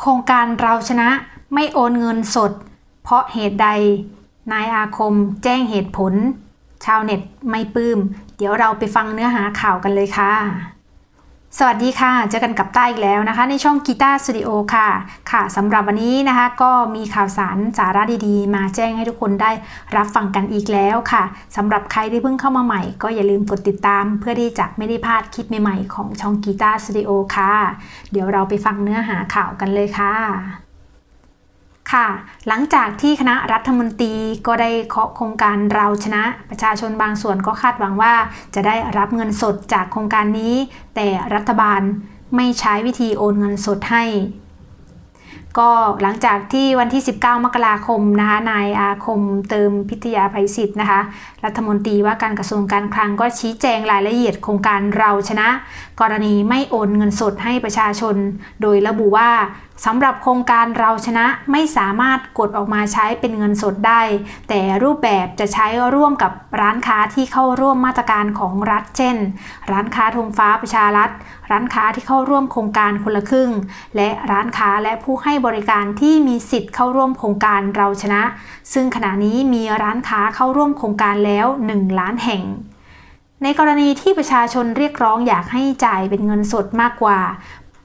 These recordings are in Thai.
โครงการเราชนะไม่โอนเงินสด เพราะเหตุใด นายอาคมแจ้งเหตุผล ชาวเน็ตไม่ปลื้ม เดี๋ยวเราไปฟังเนื้อหาข่าวกันเลยค่ะ สวัสดีค่ะ เจอกันกับต้าอีกแล้วนะคะ ในช่องกีตาร์สตูดิโอค่ะ ค่ะสำหรับวันนี้นะคะ ก็มีข่าวสารสาระดีๆ มาแจ้งให้ทุกคนได้รับฟังกันอีกแล้วค่ะสำหรับใครที่เพิ่งเข้ามาใหม่ ก็อย่าลืมกดติดตาม เพื่อที่จะไม่ได้พลาดคลิปใหม่ๆของช่องกีตาร์สตูดิโอค่ะ เดี๋ยวเราไปฟังเนื้อหาข่าวกันเลยค่ะ ค่ะ หลังจากที่คณะรัฐมนตรีก็ได้เคาะโครงการเราชนะ ประชาชนบางส่วนก็คาดหวังว่า จะได้รับเงินสดจากโครงการนี้ แต่รัฐบาลไม่ใช้วิธีโอนเงินสดให้ ก็หลังจากที่วันที่ 19 มกราคมนะคะ นายอาคมเติมพิทยาภัยศิษย์นะคะ รัฐมนตรีว่าการกระทรวงการคลังก็ชี้แจงรายละเอียดโครงการเราชนะ กรณีไม่โอนเงินสดให้ประชาชน โดยระบุว่า สำหรับโครงการเราชนะไม่สามารถกดออกมาใช้เป็นเงินสดได้ แต่รูปแบบจะใช้ร่วมกับร้านค้าที่เข้าร่วมมาตรการของรัฐ เช่น ร้านค้าธงฟ้าประชารัฐ ร้านค้าที่เข้าร่วมโครงการคนละครึ่ง และร้านค้าและผู้ให้บริการที่มีสิทธิ์เข้าร่วมโครงการเราชนะ ซึ่งขณะนี้มีร้านค้าเข้าร่วมโครงการแล้ว 1 ล้านแห่งในกรณีที่ประชาชนเรียกร้องอยากให้จ่ายเป็นเงินสดมากกว่า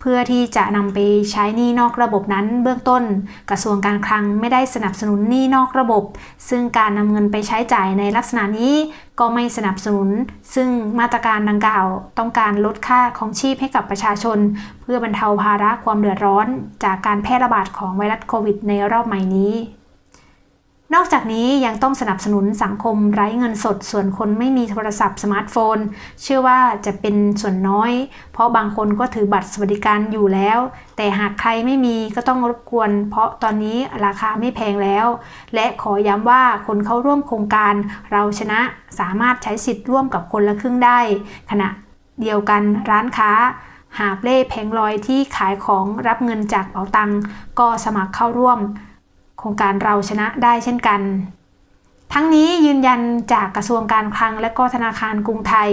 พื่อที่จะนำไปใช้หนี้นอกระบบนั้น เบื้องต้น กระทรวงการคลังไม่ได้สนับสนุนหนี้นอกระบบ ซึ่งการนำเงินไปใช้จ่ายในลักษณะนี้ก็ไม่สนับสนุน ซึ่งมาตรการดังกล่าว ต้องการลดค่าของชีพให้กับประชาชน เพื่อบรรเทาภาระความเดือดร้อน จากการแพร่ระบาดของไวรัสโควิดในรอบใหม่นี้ นอกจากนี้ยังต้องสนับสนุนสังคมไร้เงินสด ส่วนคนไม่มีโทรศัพท์สมาร์ทโฟน เชื่อว่าจะเป็นส่วนน้อย เพราะบางคนก็ถือบัตรสวัสดิการอยู่แล้ว แต่หากใครไม่มีก็ต้องรบกวน เพราะตอนนี้ราคาไม่แพงแล้ว และขอย้ำว่าคนเข้าร่วมโครงการเราชนะสามารถใช้สิทธิ์ร่วมกับคนละครึ่งได้ ขณะเดียวกันร้านค้าหาบเล่แผงลอยที่ขายของรับเงินจากเป๋าตังก็สมัครเข้าร่วม โครงการเราชนะได้เช่นกัน ทั้งนี้ยืนยันจากกระทรวงการคลังและก็ธนาคารกรุงไทย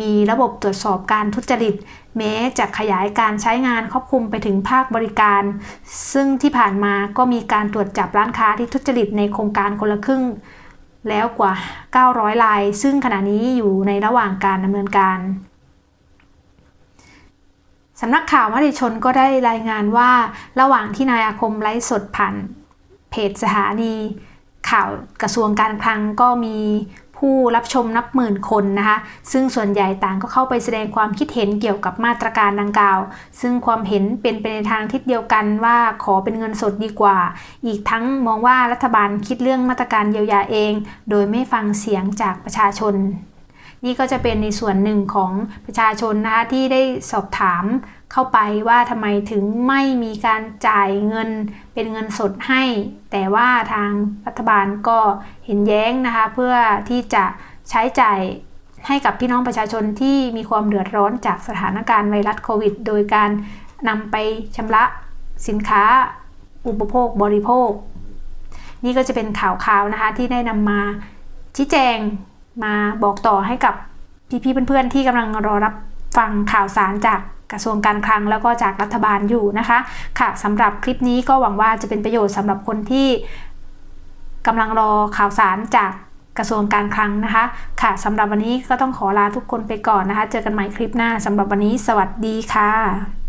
มีระบบตรวจสอบการทุจริต แม้จะขยายการใช้งานครอบคลุมไปถึงภาคบริการ ซึ่งที่ผ่านมาก็มีการตรวจจับร้านค้าที่ทุจริตในโครงการคนละครึ่ง แล้วกว่า 900ราย ซึ่งขณะนี้อยู่ในระหว่างการดำเนินการสำนักข่าวมติชนก็ได้รายงานว่าระหว่างที่นายอาคมไลฟ์สดผ่าน เพจสถานีข่าวกระทรวงการคลังก็มีผู้รับชมนับหมื่นคนนะคะ ซึ่งส่วนใหญ่ต่างก็เข้าไปแสดงความคิดเห็นเกี่ยวกับมาตรการดังกล่าว ซึ่งความเห็นเป็นไปในทางทิศเดียวกันว่าขอเป็นเงินสดดีกว่า อีกทั้งมองว่ารัฐบาลคิดเรื่องมาตรการเยียวยาเอง โดยไม่ฟังเสียงจากประชาชน นี่ก็จะเป็นในส่วนหนึ่งของประชาชนนะคะที่ได้สอบถามเข้าไปว่าทำไมถึงไม่มีการจ่ายเงินเป็นเงินสดให้ แต่ว่าทางรัฐบาลก็เห็นแย้งนะคะเพื่อที่จะใช้จ่ายให้กับพี่น้องประชาชนที่มีความเดือดร้อนจากสถานการณ์ไวรัสโควิด โดยการนำไปชำระสินค้าอุปโภคบริโภค นี่ก็จะเป็นข่าวๆนะคะที่ได้นำมาชี้แจง มาบอกต่อให้กับพี่ๆเพื่อนๆที่กำลังรอรับฟังข่าวสารจากกระทรวงการคลังแล้วก็จากรัฐบาลอยู่นะคะ ค่ะสำหรับคลิปนี้ก็หวังว่าจะเป็นประโยชน์สำหรับคนที่กำลังรอข่าวสารจากกระทรวงการคลังนะคะ ค่ะสำหรับวันนี้ก็ต้องขอลาทุกคนไปก่อนนะคะ เจอกันใหม่คลิปหน้าสำหรับวันนี้ สวัสดีค่ะ